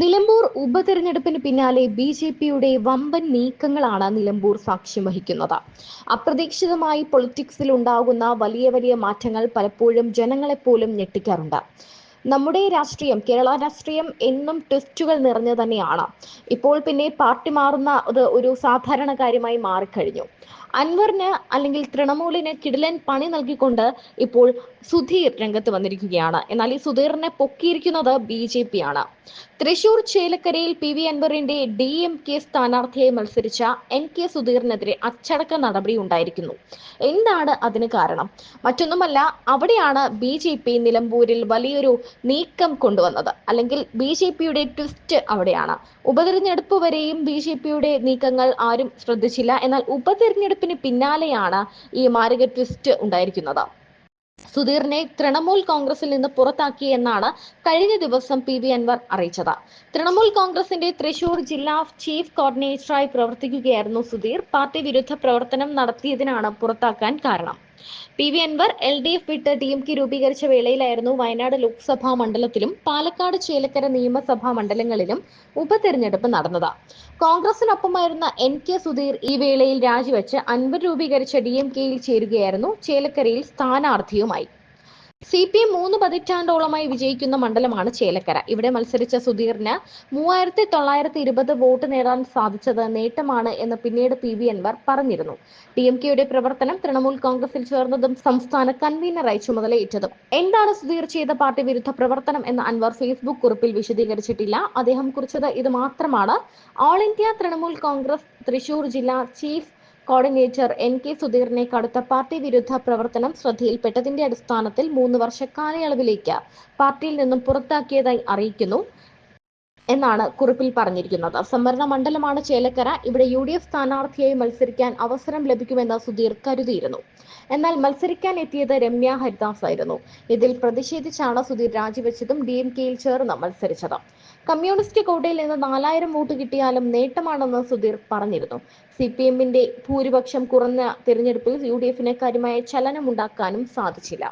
നിലമ്പൂർ ഉപതെരഞ്ഞെടുപ്പിന് പിന്നാലെ B J പിയുടെ വമ്പൻ നീക്കങ്ങളാണ് നിലമ്പൂർ സാക്ഷ്യം വഹിക്കുന്നത്. അപ്രതീക്ഷിതമായി പൊളിറ്റിക്സിൽ ഉണ്ടാകുന്ന വലിയ വലിയ മാറ്റങ്ങൾ പലപ്പോഴും ജനങ്ങളെ പോലും ഞെട്ടിക്കാറുണ്ട്. നമ്മുടെ രാഷ്ട്രീയം കേരള രാഷ്ട്രീയം എന്നും ട്വിസ്റ്റുകൾ നിറഞ്ഞു തന്നെയാണ്. ഇപ്പോൾ പിന്നെ പാർട്ടി മാറുന്ന ഒരു സാധാരണ കാര്യമായി മാറിക്കഴിഞ്ഞു. അൻവറിന് അല്ലെങ്കിൽ തൃണമൂലിന് കിടിലൻ പണി നൽകിക്കൊണ്ട് ഇപ്പോൾ സുധീർ രംഗത്ത് വന്നിരിക്കുകയാണ്. എന്നാൽ ഈ സുധീറിനെ പൊക്കിയിരിക്കുന്നത് ബി ജെ പി ആണ് തൃശൂർ ചേലക്കരയിൽ പി വി അൻവറിന്റെ ഡി എം കെ സ്ഥാനാർത്ഥിയായി മത്സരിച്ച എൻ കെ സുധീറിനെതിരെ അച്ചടക്ക നടപടി ഉണ്ടായിരിക്കുന്നു. എന്താണ് അതിന് കാരണം? മറ്റൊന്നുമല്ല അവിടെയാണ് ബി ജെ പി നിലമ്പൂരിൽ വലിയൊരു നീക്കം കൊണ്ടുവന്നത്. അല്ലെങ്കിൽ ബി ജെ പിയുടെ ട്വിസ്റ്റ് അവിടെയാണ്. ഉപതെരഞ്ഞെടുപ്പ് വരെയും ബി ജെ പിയുടെ നീക്കങ്ങൾ ആരും ശ്രദ്ധിച്ചില്ല. എന്നാൽ ഉപതെരഞ്ഞെടുപ്പിന് പിന്നാലെയാണ് ഈ മാരക ട്വിസ്റ്റ് ഉണ്ടായിരിക്കുന്നത്. സുധീറിനെ തൃണമൂൽ കോൺഗ്രസിൽ നിന്ന് പുറത്താക്കി എന്നാണ് കഴിഞ്ഞ ദിവസം പി വി അൻവർ അറിയിച്ചത്. തൃണമൂൽ കോൺഗ്രസിന്റെ തൃശൂർ ജില്ലാ ചീഫ് കോർഡിനേറ്ററായി പ്രവർത്തിക്കുകയായിരുന്നു സുധീർ. പാർട്ടി വിരുദ്ധ പ്രവർത്തനം നടത്തിയതിനാണ് പുറത്താക്കാൻ കാരണം. P V Anvar L D F വിട്ട് ഡി എം കെ രൂപീകരിച്ച വേളയിലായിരുന്നു വയനാട് ലോക്സഭാ മണ്ഡലത്തിലും പാലക്കാട് ചേലക്കര നിയമസഭാ മണ്ഡലങ്ങളിലും ഉപതെരഞ്ഞെടുപ്പ് നടന്നത്. കോൺഗ്രസിനൊപ്പമായിരുന്ന എൻ കെ സുധീർ ഈ വേളയിൽ രാജിവെച്ച് അൻവർ രൂപീകരിച്ച ഡി എം കെയിൽ ചേരുകയായിരുന്നു. ചേലക്കരയിൽ സ്ഥാനാർത്ഥിയുമായി. സി പി എം മൂന്ന് പതിറ്റാണ്ടോളമായി വിജയിക്കുന്ന മണ്ഡലമാണ് ചേലക്കര. ഇവിടെ മത്സരിച്ച സുധീറിന് മൂവായിരത്തി തൊള്ളായിരത്തി ഇരുപത് വോട്ട് നേടാൻ സാധിച്ചത് നേട്ടമാണ് എന്ന് പിന്നീട് പി വി അൻവർ പറഞ്ഞിരുന്നു. ഡി എം കെയുടെ പ്രവർത്തനം തൃണമൂൽ കോൺഗ്രസിൽ ചേർന്നതും സംസ്ഥാന കൺവീനറായി ചുമതലയേറ്റതും. എന്താണ് സുധീർ ചെയ്ത പാർട്ടി വിരുദ്ധ പ്രവർത്തനം എന്ന് അൻവർ ഫേസ്ബുക്ക് കുറിപ്പിൽ വിശദീകരിച്ചിട്ടില്ല. അദ്ദേഹം കുറിച്ചത് ഇത് മാത്രമാണ് all India Trinamool Congress Thrissur ജില്ലാ ചീഫ് കോർഡിനേറ്റർ എൻ കെ സുധീറിനെ കടുത്ത പാർട്ടി വിരുദ്ധ പ്രവർത്തനം ശ്രദ്ധയിൽപ്പെട്ടതിന്റെ അടിസ്ഥാനത്തിൽ മൂന്ന് വർഷ കാലയളവിലേക്ക് പാർട്ടിയിൽ നിന്നും പുറത്താക്കിയതായി അറിയിക്കുന്നു എന്നാണ് കുറിപ്പിൽ പറഞ്ഞിരിക്കുന്നത്. സംവരണ മണ്ഡലമാണ് ചേലക്കര. ഇവിടെ യു ഡി എഫ് സ്ഥാനാർത്ഥിയായി മത്സരിക്കാൻ അവസരം ലഭിക്കുമെന്ന് സുധീർ കരുതിയിരുന്നു. എന്നാൽ മത്സരിക്കാൻ എത്തിയത് രമ്യ ഹരിദാസ് ആയിരുന്നു. ഇതിൽ പ്രതിഷേധിച്ചാണ് സുധീർ രാജിവെച്ചതും ഡി എം കെയിൽ ചേർന്ന് മത്സരിച്ചത്. കമ്മ്യൂണിസ്റ്റ് കോട്ടയിൽ നിന്ന് നാലായിരം വോട്ട് കിട്ടിയാലും നേട്ടമാണെന്ന് സുധീർ പറഞ്ഞിരുന്നു. സി പി എമ്മിന്റെ ഭൂരിപക്ഷം കുറഞ്ഞ തിരഞ്ഞെടുപ്പിൽ യു ഡി എഫിന് കാര്യമായ ചലനമുണ്ടാക്കാനും സാധിച്ചില്ല.